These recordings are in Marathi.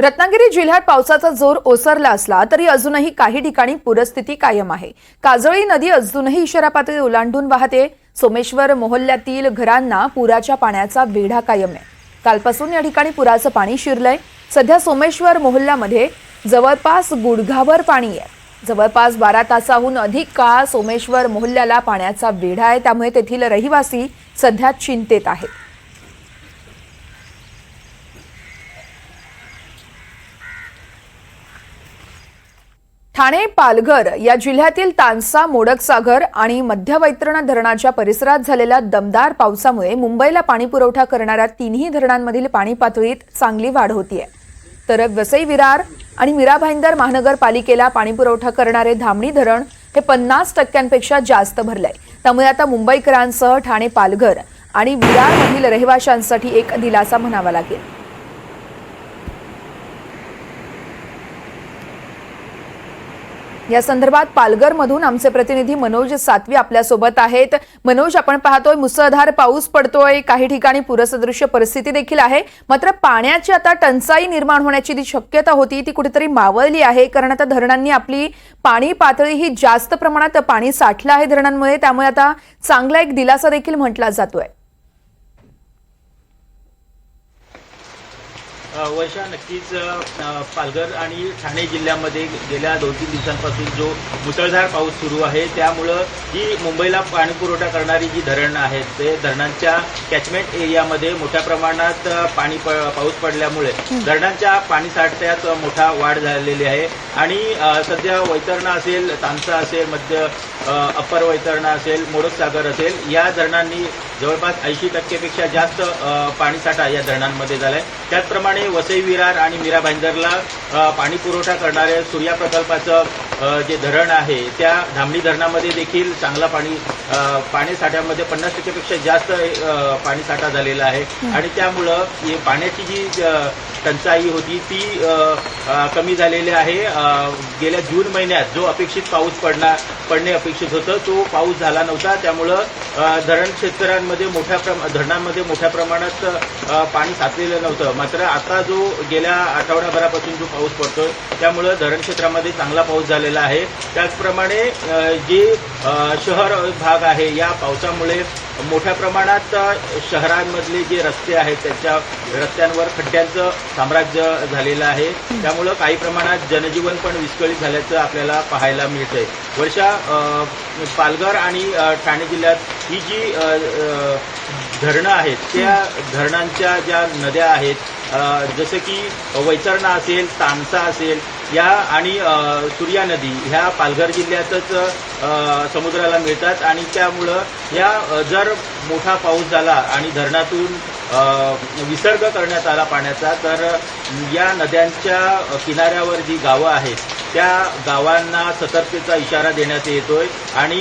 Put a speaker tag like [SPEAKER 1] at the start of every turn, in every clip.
[SPEAKER 1] रत्नागिरी जिल्ह्यात पावसाचा जोर ओसरला असला तरी अजूनही काही ठिकाणी पूरस्थिती कायम आहे. काजळी नदी अजूनही इशारा पातळी ओलांडून वाहते. सोमेश्वर मोहल्ल्यातील घरांना पुराच्या पाण्याचा वेढा कायम आहे. कालपासून या ठिकाणी पुराचं पाणी शिरलंय. सध्या सोमेश्वर मोहल्ल्यामध्ये जवळपास गुडघाभर पाणी आहे. जवळपास बारा तासाहून अधिक काळ सोमेश्वर मोहल्ल्याला पाण्याचा वेढा आहे. त्यामुळे तेथील रहिवासी सध्या चिंतेत आहेत. ठाणे पालघर या जिल्ह्यातील तानसा मोडकसागर आणि मध्य वैतरणा धरणाच्या परिसरात झालेल्या दमदार पावसामुळे मुंबईला पाणीपुरवठा करणाऱ्या तिन्ही धरणांमधील पाणी पातळीत चांगली वाढ होतीये. तर वसई विरार आणि मीरा भाईंदर महानगरपालिकेला पाणीपुरवठा करणारे धामणी धरण हे पन्नास टक्क्यांपेक्षा जास्त भरलंय. त्यामुळे आता मुंबईकरांसह ठाणे पालघर आणि विरारमधील रहिवाशांसाठी एक दिलासा म्हणावा लागेल. या संदर्भात पालघरमधून आमचे प्रतिनिधी मनोज सातवी आपल्यासोबत आहेत. मनोज आपण पाहतोय मुसळधार पाऊस पडतोय. काही ठिकाणी पुरसदृश्य परिस्थिती देखील आहे. मात्र पाण्याची आता टंचाई निर्माण होण्याची जी शक्यता होती ती कुठेतरी मावळली आहे. कारण आता धरणांनी आपली पाणी पातळी ही जास्त प्रमाणात पाणी साठलं आहे धरणांमुळे. त्यामुळे आता चांगला एक दिलासा देखील म्हटला जातोय.
[SPEAKER 2] वर्षा नक्कीच पालघर आणि ठाणे जिल्ह्यामध्ये गेल्या दोन तीन दिवसांपासून जो मुसळधार पाऊस सुरू आहे त्यामुळं जी मुंबईला पाणी पुरवठा करणारी जी धरणं आहेत ते धरणांच्या कॅचमेंट एरियामध्ये मोठ्या प्रमाणात पाणी प पाऊस पडल्यामुळे धरणांच्या पाणी साठ्यात मोठा वाढ झालेली आहे. आणि सध्या वैतरणा असेल तानसा असेल मध्य अप्पर वैतरणा असेल मोडक सागर असेल या धरणांनी जवळपास ऐंशी टक्केपेक्षा जास्त पाणीसाठा या धरणांमध्ये झालाय. त्याचप्रमाणे वसई विरार आणि मीरा भाईंदरला पाणी पुरवठा करणाऱ्या सूर्या प्रकल्पाचं जे धरण आहे त्या धामणी धरणामध्ये देखील चांगला पाणी पाणी साठ्यामध्ये पन्नास टक्केपेक्षा जास्त अ, पाणीसाठा झालेला आहे. आणि त्यामुळं पाण्याची जी टंचाई होती ती कमी झालेली आहे. गेल्या जून महिन्यात जो अपेक्षित पाऊस पडणार पडणे अपेक्षित होतं तो पाऊस झाला नव्हता. त्यामुळं धरण क्षेत्रांमध्ये मोठ्या प्रमा धरणांमध्ये मोठ्या प्रमाणात पाणी साचलेलं नव्हतं. मात्र आता जो गेल्या आठवडाभरापासून जो पाऊस पडतोय त्यामुळं धरण क्षेत्रामध्ये चांगला पाऊस झालेला आहे. त्याचप्रमाणे जे शहर भाग आहे या पावसामुळे मोठ्या प्रमाणात शहरांमधले जे रस्ते आहेत त्याच्या रस्त्यांवर खड्ड्यांचं साम्राज्य झालेलं आहे. त्यामुळं काही प्रमाणात जनजीवन पण विस्कळीत झाल्याचं आपल्याला पाहायला मिळतंय. वर्षा पालघर आणि ठाणे जिल्ह्यात ही जी धरणं आहेत त्या धरणांच्या ज्या नद्या आहेत जसं की वैतरणा असेल तानसा असेल या आणि सूर्या नदी ह्या पालघर जिल्ह्यातच समुद्राला मिळतात आणि त्यामुळं या जर मोठा पाऊस झाला आणि धरणातून विसर्ग करण्यात आला पाण्याचा तर या नद्यांच्या किनाऱ्यावर जी गावं आहेत त्या गावांना सतर्कतेचा इशारा देण्यात येतोय आणि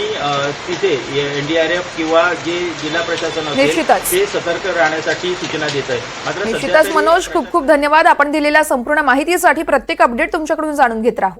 [SPEAKER 2] तिथे एनडीआरएफ किंवा जे जिल्हा प्रशासन असेल. ते सतर्क राहण्यासाठी सूचना देत आहे मात्र
[SPEAKER 1] निश्चितच मनोज खूप खूप धन्यवाद. आपण दिलेल्या संपूर्ण माहितीसाठी प्रत्येक अपडेट तुमच्याकडून जाणून घेत राहू.